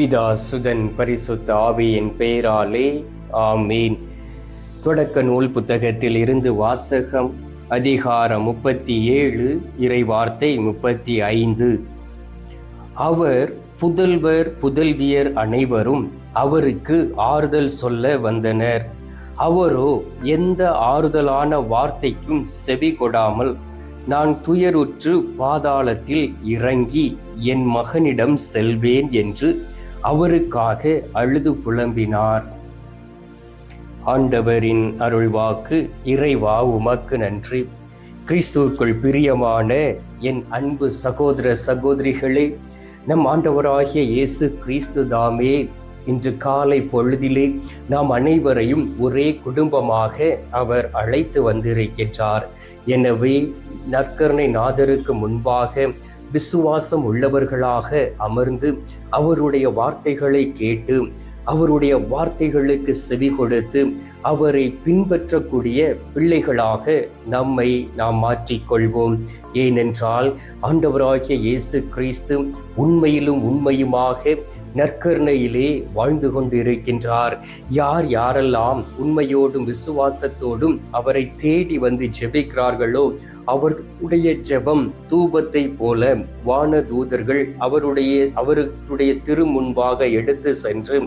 பிதா சுதன் பரிசுத்த ஆவியின் பெயராலே ஆமீன். தொடக்க நூல் புத்தகத்தில் இருந்து வாசகம் அதிகாரம் முப்பத்தி ஏழு இறைவார்த்தை முப்பத்தி ஐந்து. அவர் புதல்வர் புதல்வியர் அனைவரும் அவருக்கு ஆறுதல் சொல்ல வந்தனர். அவரோ எந்த ஆறுதலான வார்த்தைக்கும் செவி கொடாமல் நான் துயருற்று பாதாளத்தில் இறங்கி என் மகனிடம் செல்வேன் என்று அவருக்காக அழுது புலம்பினார். ஆண்டவரின் அருள்வாக்கு இறைவா உமக்கு நன்றி. கிறிஸ்துவுக்குள் பிரியமான என் அன்பு சகோதர சகோதரிகளே நம் ஆண்டவராகிய இயேசு கிறிஸ்து தாமே இன்று காலை பொழுதிலே நாம் அனைவரையும் ஒரே குடும்பமாக அவர் அழைத்து வந்திருக்கின்றார். எனவே நற்கருணை நாதருக்கு முன்பாக விசுவாசம் உள்ளவர்களாக அமர்ந்து அவருடைய வார்த்தைகளை கேட்டு அவருடைய வார்த்தைகளுக்கு செவி கொடுத்து அவரை பின்பற்றக்கூடிய பிள்ளைகளாக நம்மை நாம் மாற்றிக்கொள்வோம். ஏனென்றால் ஆண்டவராகிய இயேசு கிறிஸ்து உண்மையிலும் உண்மையுமாக நற்கருணையிலே வாழ்ந்து கொண்டிருக்கின்றார். யார் யாரெல்லாம் உண்மையோடும் விசுவாசத்தோடும் அவரை தேடி வந்து ஜெபிக்கிறார்களோ அவருடைய ஜெபம் தூபத்தை போல வான தூதர்கள் அவருடைய அவருடைய திரு முன்பாக எடுத்து சென்று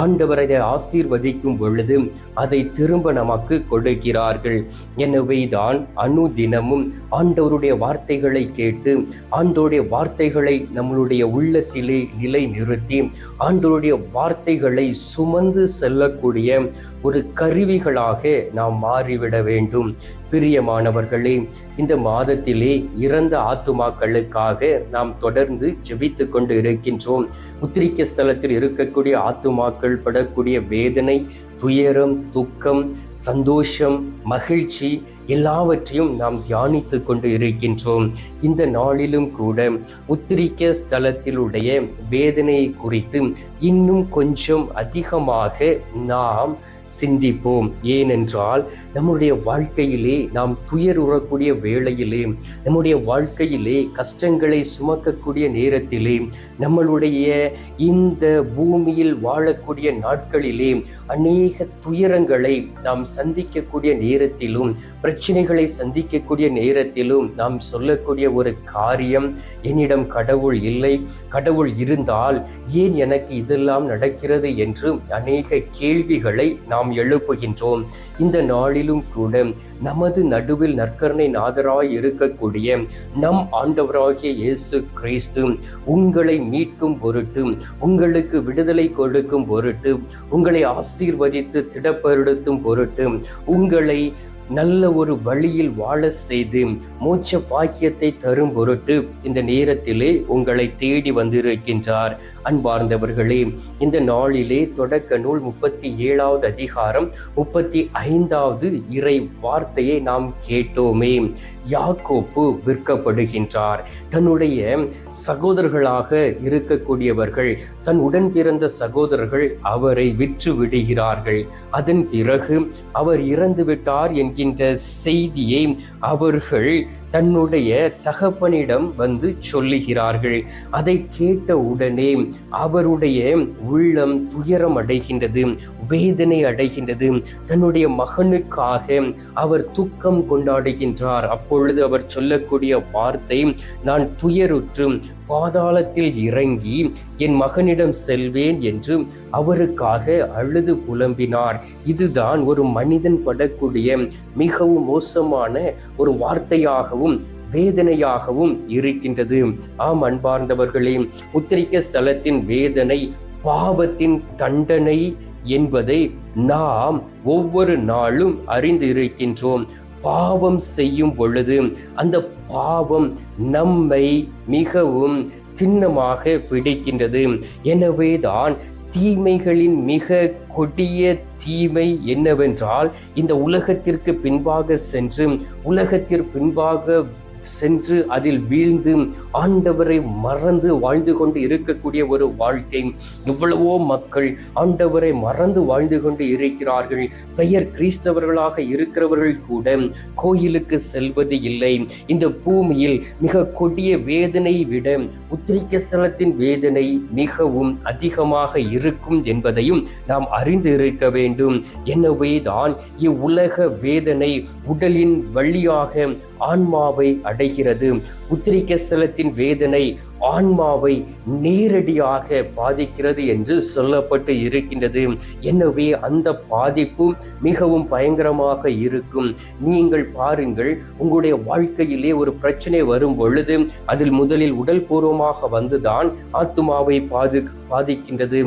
ஆண்டவரை ஆசீர்வதிக்கும் பொழுது அதை திரும்ப நமக்கு கொடுக்கிறார்கள். எனவே தான் அணு தினமும் ஆண்டவருடைய வார்த்தைகளை கேட்டு ஆண்டவருடைய வார்த்தைகளை நம்மளுடைய உள்ளத்திலே நிலை நிறுத்தி ஆண்டவருடைய வார்த்தைகளை சுமந்து செல்லக்கூடிய ஒரு கருவிகளாக நாம் மாறிவிட வேண்டும். பிரியமானவர்களே இந்த மாதத்திலே இறந்த ஆத்துமாக்களுக்காக நாம் தொடர்ந்து ஜெபித்து கொண்டு இருக்கின்றோம். உத்திரிக்க ஸ்தலத்தில் இருக்கக்கூடிய ஆத்துமாக்கள் படக்கூடிய வேதனை துயரம் துக்கம் சந்தோஷம் மகிழ்ச்சி எல்லாவற்றையும் நாம் தியானித்து கொண்டு இருக்கின்றோம். இந்த நாளிலும் கூட உத்திரிக்க ஸ்தலத்திலுடைய வேதனையை குறித்து இன்னும் கொஞ்சம் அதிகமாக நாம் சிந்திப்போம். ஏனென்றால் நம்முடைய வாழ்க்கையிலே நாம் துயருறக்கூடிய வேளையிலே நம்முடைய வாழ்க்கையிலே கஷ்டங்களை சுமக்கக்கூடிய நேரத்திலே நம்மளுடைய இந்த பூமியில் வாழக்கூடிய நாட்களிலே அநேக துயரங்களை நாம் சந்திக்கக்கூடிய நேரத்திலும் பிரச்சனைகளை சந்திக்கக்கூடிய நேரத்திலும் நாம் சொல்லக்கூடிய ஒரு காரியம் என்னிடம் கடவுள் இல்லை கடவுள் இருந்தால் ஏன் எனக்கு இதெல்லாம் நடக்கிறது? என்று அநேக கேள்விகளை நாம் எழுப்புகின்றோம். இந்த நாளிலும் கூட நமது நடுவில் நற்கரணை நாதராய் இருக்கக்கூடிய நம் ஆண்டவராகிய இயேசு கிறிஸ்து உங்களை மீட்கும் பொருட்டு உங்களுக்கு விடுதலை கொடுக்கும் பொருட்டு உங்களை ஆசீர்வதித்து திடப்படுத்தும் பொருட்டு உங்களை நல்ல ஒரு வழியில் வாழ செய்து மூச்ச பாக்கியத்தை தரும் பொருட்டு இந்த நேரத்திலே உங்களை தேடி வந்திருக்கின்றார். அன்பார்ந்தவர்களே இந்த நாளிலே தொடக்க நூல் முப்பத்தி ஏழாவது அதிகாரம் முப்பத்தி ஐந்தாவது இறை வார்த்தையை நாம் கேட்டோமே. யாக்கோப்பு விற்கப்படுகின்றார். தன்னுடைய சகோதரர்களாக இருக்கக்கூடியவர்கள் தன் உடன் பிறந்த சகோதரர்கள் அவரை விற்று விடுகிறார்கள் அதன் பிறகு அவர் இறந்து விட்டார் என்கின்ற செய்தியை அவர்கள் தன்னுடைய தகப்பனிடம் வந்து சொல்லுகிறார்கள். அதை கேட்ட உடனே அவருடைய உள்ளம் துயரம் அடைகின்றது வேதனை அடைகின்றது. தன்னுடைய மகனுக்காக அவர் துக்கம் கொண்டாடுகின்றார். அப்பொழுது அவர் சொல்லக்கூடிய வார்த்தை நான் துயருற்று பாதாளத்தில் இறங்கி என் மகனிடம் செல்வேன் என்று அவருக்காக அழுது புலம்பினார். இதுதான் ஒரு மனிதன் படக்கூடிய மிகவும் மோசமான ஒரு வார்த்தையாகவும் வேதனையாகவும் இருக்கின்றது. ஆம் அன்பார்ந்தவர்களே உத்திரிக்க ஸ்தலத்தின் வேதனை பாவத்தின் தண்டனை என்பதை நாம் ஒவ்வொரு நாளும் அறிந்து இருக்கின்றோம் பாவம் செய்யும் பொழுது அந்த பாவம் நம்மை மிகவும் திண்ணமாக பிடிக்கின்றது. எனவேதான் தீமைகளின் மிக கொடிய தீமை என்னவென்றால் இந்த உலகத்திற்கு பின்பாக சென்று உலகத்திற்கு பின்பாக சென்று அதில் வீழ்ந்து ஆண்டவரை மறந்து வாழ்ந்து கொண்டு இருக்கக்கூடிய ஒரு வாழ்க்கை. எவ்வளவோ மக்கள் ஆண்டவரை மறந்து வாழ்ந்து கொண்டு இருக்கிறார்கள். பெயர் கிறிஸ்தவர்களாக இருக்கிறவர்கள் கூட கோயிலுக்கு செல்வது இல்லை. இந்த பூமியில் மிக கொடிய வேதனை விட உத்திரிக்க ஸ்தலத்தின் வேதனை மிகவும் அதிகமாக இருக்கும் என்பதையும் நாம் அறிந்து இருக்க வேண்டும். எனவே தான் இவ்வுலக வேதனை உடலின் வழியாக ஆன்மாவை அடைகிறது. உத்திரிக்க ஸ்தலத்தின் வேதனை ஆன்மாவை நேரடியாக பாதிக்கிறது என்று சொல்லப்பட்டு இருக்கின்றது. எனவே அந்த பாதிப்பு மிகவும் பயங்கரமாக இருக்கும். நீங்கள் பாருங்கள் உங்களுடைய வாழ்க்கையிலே ஒரு பிரச்சனை வரும் பொழுது அதில் முதலில் உடல் பூர்வமாக வந்துதான் ஆத்துமாவை பாது பாதிக்கின்றது.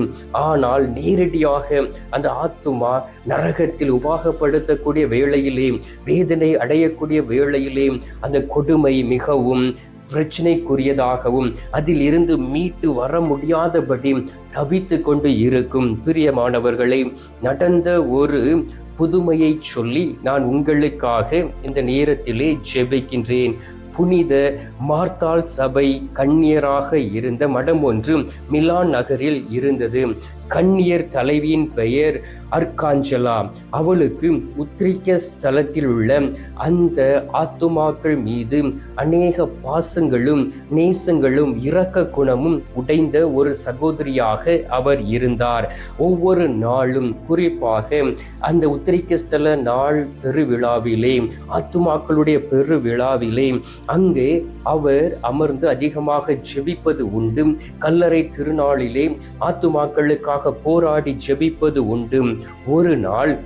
ஆனால் நேரடியாக அந்த ஆத்துமா நரகத்தில் உபாகப்படுத்தக்கூடிய வேளையிலே வேதனை அடையக்கூடிய வேளையிலே அந்த கொடுமை மிகவும் பிரச்சனைக்குரியதாகவும் அதில் இருந்து மீட்டு வர முடியாதபடி தவித்து கொண்டு இருக்கும். பிரியமானவர்களை நடந்த ஒரு புதுமையை சொல்லி நான் உங்களுக்காக இந்த நேரத்திலே ஜெபிக்கின்றேன். புனித மார்த்தாள் சபை கண்ணியராக இருந்த மடம் ஒன்று மிலான் நகரில் இருந்தது. கண்ணியர் தலைவியின் பெயர் அர்காஞ்சலா அவளுக்கு உத்திரிக்க ஸ்தலத்தில் உள்ள அந்த ஆத்துமாக்கள் மீது அநேக பாசங்களும் நேசங்களும் இரக்க குணமும் உடைந்த ஒரு சகோதரியாக அவர் இருந்தார். ஒவ்வொரு நாளும் குறிப்பாக அந்த உத்திரிக்க ஸ்தல நாள் பெருவிழாவிலே ஆத்துமாக்களுடைய பெருவிழாவிலே அங்கே அவர் அமர்ந்து அதிகமாக ஜெபிப்பது உண்டு. கல்லறை திருநாளிலே ஆத்துமாக்களுக்காக போராடி ஜெபிப்பது உண்டு. ஒரு நாள்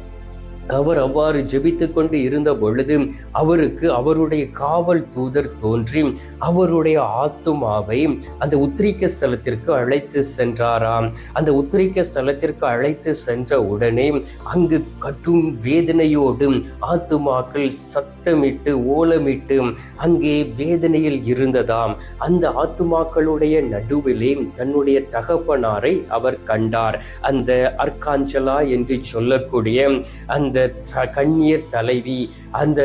அவர் அவ்வாறு ஜெபித்து கொண்டு இருந்த பொழுது அவருக்கு அவருடைய காவல் தூதர் தோன்றி அவருடைய ஆத்துமாவை அந்த உத்திரிக்க ஸ்தலத்திற்கு அழைத்து சென்றாராம். அந்த உத்திரிக்க ஸ்தலத்திற்கு அழைத்து சென்ற உடனே அங்கு கட்டும் வேதனையோடு ஆத்துமாக்கள் சத்தமிட்டு ஓலமிட்டு அங்கே வேதனையில் இருந்ததாம். அந்த ஆத்துமாக்களுடைய நடுவிலே தன்னுடைய தகப்பனாரை அவர் கண்டார். அந்த அர்காஞ்சலா என்று சொல்லக்கூடிய அந்த கண்ணீர் தலைவி அந்த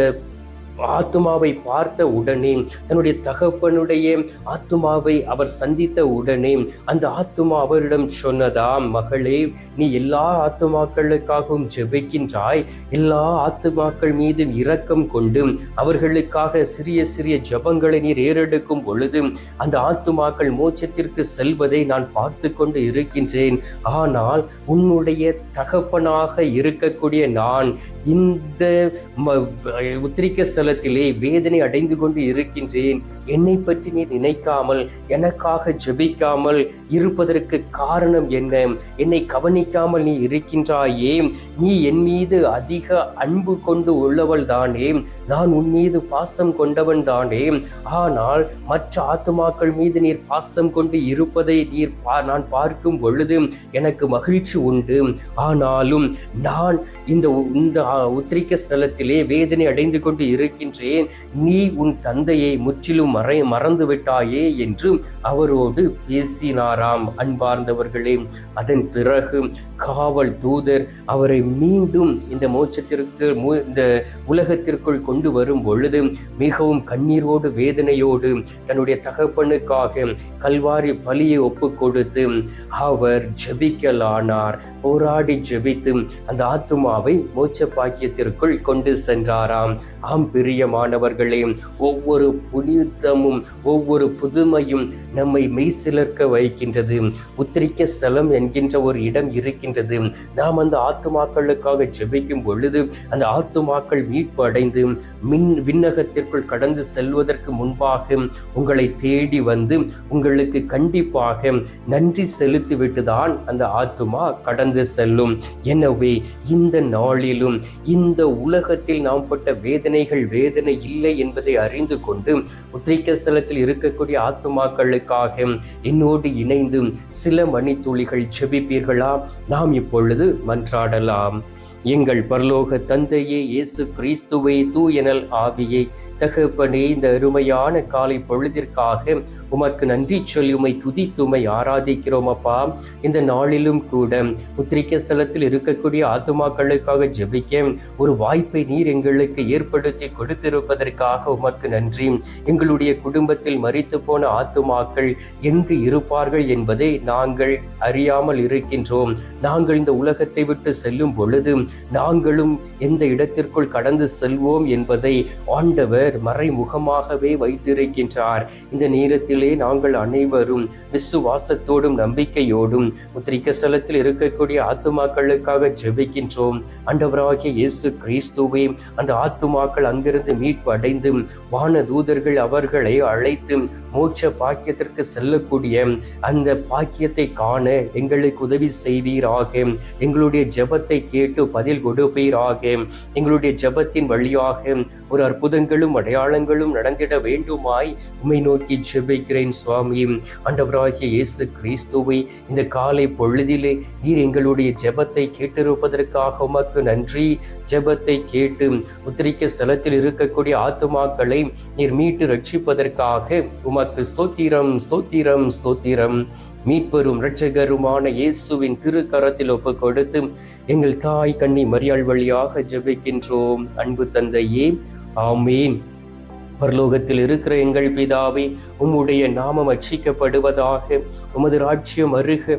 ஆத்துமாவை பார்த்த உடனே தன்னுடைய தகப்பனுடைய ஆத்துமாவை அவர் சந்தித்த உடனே அந்த ஆத்துமா அவரிடம் சொன்னதாம் மகளே நீ எல்லா ஆத்துமாக்களுக்காகவும் ஜெபிக்கின்றாய். எல்லா ஆத்துமாக்கள் மீதும் இரக்கம் கொண்டு அவர்களுக்காக சிறிய சிறிய ஜபங்களை நீர் ஏறெடுக்கும் பொழுது அந்த ஆத்துமாக்கள் மோட்சத்திற்கு செல்வதை நான் பார்த்து கொண்டு இருக்கின்றேன். ஆனால் உன்னுடைய தகப்பனாக இருக்கக்கூடிய நான் இந்த உத்திரிக்க ஸ்தலத்திலே வேதனை அடைந்து கொண்டு இருக்கின்றேன். என்னை பற்றி நீ நினைக்காமல் எனக்காக ஜெபிக்காமல் இருப்பதற்கு காரணம் என்ன? என்னை கவனிக்காமல் நீ இருக்கின்றாயே. நீ என் மீது அதிக அன்பு கொண்டு உள்ளவள் தானே. நான் உன் மீது பாசம் கொண்டவன் தானே. ஆனால் மற்ற ஆத்துமாக்கள் மீது நீர் பாசம் கொண்டு இருப்பதை நீர் நான் பார்க்கும் பொழுது எனக்கு மகிழ்ச்சி உண்டு. ஆனாலும் நான் இந்த இந்த உத்திரிக்க ஸ்தலத்திலே வேதனை அடைந்து கொண்டு இரு இருக்கின்றேன். நீ உன் தந்தையை முற்றிலும் மறை மறந்து விட்டாயே என்று அவரோடு பேசினாராம் அன்பார்ந்தவர்களே. அதன் பிறகு காவல் தூதர் அவரை மீண்டும் இந்த மோட்சத்திற்கு இந்த உலகத்திற்குள் கொண்டு வரும் பொழுது மிகவும் கண்ணீரோடு வேதனையோடு தன்னுடைய தகப்பனுக்காக கல்வாரி பலியை ஒப்பு கொடுத்து அவர் ஜெபிக்கலானார். போராடி ஜெபித்து அந்த ஆத்துமாவை மோட்ச பாக்கியத்திற்குள் கொண்டு சென்றாராம். ஆம் பிரியமானவர்களே ஒவ்வொரு புனிதமும் ஒவ்வொரு புதுமையும் நம்மை மெய்சிலர்க்க வைக்கின்றது. உத்திரிக்க ஸ்தலம் என்கின்ற ஒரு இடம் இருக்கின்றது. நாம் அந்த ஆத்துமாக்களுக்காக ஜெபிக்கும் பொழுது அந்த ஆத்துமாக்கள் மீட்பு அடைந்து மின் விண்ணகத்திற்குள் கடந்து செல்வதற்கு முன்பாக உங்களை தேடி வந்து உங்களுக்கு கண்டிப்பாக நன்றி செலுத்திவிட்டுதான் அந்த ஆத்துமா கடந்து செல்லும். எனவே இந்த நாளிலும் இந்த உலகத்தில் நாம் பட்ட வேதனைகள் வேதனை இல்லை என்பதை அறிந்து கொண்டு உத்திரிக்க ஸ்தலத்தில் இருக்கக்கூடிய ஆத்துமாக்களுக்காக என்னோடு இணைந்து சில மணித்துளிகள் செபிப்பீர்களா நாம் இப்பொழுது மன்றாடலாம். எங்கள் பரலோக தந்தையே இயேசு கிறிஸ்துவை தூயனல் ஆவியை தகப்பனே இந்த அருமையான காலை பொழுதிற்காக உமக்கு நன்றி சொல்லி உமை துதித்துமை ஆராதிக்கிறோம் அப்பா. இந்த நாளிலும் கூட உத்திரிக்க ஸ்தலத்தில் இருக்கக்கூடிய ஆத்துமாக்களுக்காக ஜெபிக்க ஒரு வாய்ப்பை நீர் எங்களுக்கு ஏற்படுத்தி கொடுத்திருப்பதற்காக உமக்கு நன்றி. எங்களுடைய குடும்பத்தில் மறித்து போன ஆத்துமாக்கள் எங்கு இருப்பார்கள் என்பதை நாங்கள் அறியாமல் இருக்கின்றோம். நாங்கள் இந்த உலகத்தை விட்டு செல்லும் பொழுது நாங்களும் எந்த இடத்திற்குள் கடந்து செல்வோம் என்பதை ஆண்டவர் மறைமுகமாகவே வைத்திருக்கின்றார். இந்த நேரத்திலே நாங்கள் அனைவரும் விசுவாசத்தோடும் நம்பிக்கையோடும் உத்திரிக்க ஸ்தலத்தில் இருக்கக்கூடிய ஆத்துமாக்களுக்காக ஜெபிக்கின்றோம். ஆண்டவராகிய இயேசு கிறிஸ்துவே அந்த ஆத்துமாக்கள் அங்கிருந்து மீட்பு அடைந்து வான தூதர்கள் அவர்களை அழைத்து மோட்ச பாக்கியத்திற்கு செல்லக்கூடிய அந்த பாக்கியத்தை காண எங்களுக்கு உதவி செய்வீராக. எங்களுடைய ஜபத்தை கேட்டு பதில் கொடுப்பீராக. எங்களுடைய ஜபத்தின் வழியாக ஒரு அற்புதங்களும் அடையாளங்களும் நடந்திட வேண்டுமாய் உமை நோக்கி ஜெபிக்கிறேன் சுவாமி. ஆண்டவராகிய இயேசு கிறிஸ்துவை இந்த காலை பொழுதிலே நீர் எங்களுடைய ஜெபத்தை கேட்டிருப்பதற்காக உமக்கு நன்றி. ஜெபத்தை கேட்டு உத்திரிக்க ஸ்தலத்தில் இருக்கக்கூடிய ஆத்துமாக்களை நீர் மீட்டு ரட்சிப்பதற்காக உமக்கு ஸ்தோத்திரம் ஸ்தோத்திரம் ஸ்தோத்திரம். மீட்பெரும் இரட்சகருமான இயேசுவின் திருக்கரத்தில் ஒப்பு கொடுத்து எங்கள் தாய் கண்ணி மரியாள் வழியாக ஜெபிக்கின்றோம். அன்பு தந்தையே ஆமீன். பரலோகத்தில் இருக்கிற எங்கள் பிதாவே உம்முடைய நாமம் அச்சிக்கப்படுவதாக உமது ராஜ்யம் அருக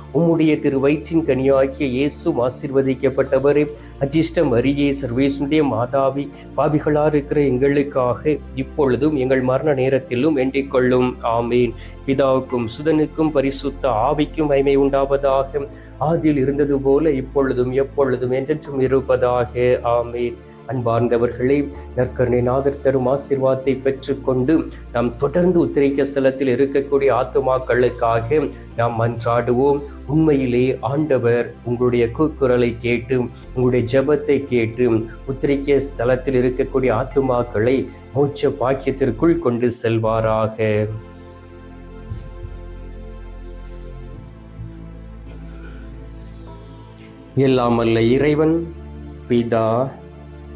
உம்முடைய திரு வயிற்றின் கனியாகிய இயேசும் ஆசீர்வதிக்கப்பட்டவரே அஜிஷ்டம் அரியே சர்வேசுடைய மாதாவி பாவிகளா இருக்கிற எங்களுக்காக இப்பொழுதும் எங்கள் மரண நேரத்திலும் வேண்டிக் கொள்ளும் ஆமீன். பிதாவுக்கும் சுதனுக்கும் பரிசுத்த ஆவிக்கும் வைமை உண்டாவதாக. ஆதியில் இருந்தது போல இப்பொழுதும் எப்பொழுதும் என்றென்றும் இருப்பதாக. ஆமீன். அன்பார்ந்தவர்களே நற்கருணை நாதர் தரும் ஆசீர்வாதத்தை பெற்றுக்கொண்டு நாம் தொடர்ந்து உத்திரைக்க ஸ்தலத்தில் இருக்கக்கூடிய ஆத்துமாக்களுக்காக நாம் மன்றாடுவோம். உண்மையிலே ஆண்டவர் உங்களுடைய கூக்குரலை கேட்டு உங்களுடைய ஜெபத்தை கேட்டு உத்திரிக்க ஸ்தலத்தில் இருக்கக்கூடிய ஆத்துமாக்களை மூச்ச பாக்கியத்திற்குள் கொண்டு செல்வாராக. எல்லாம் அல்ல இறைவன் பிதா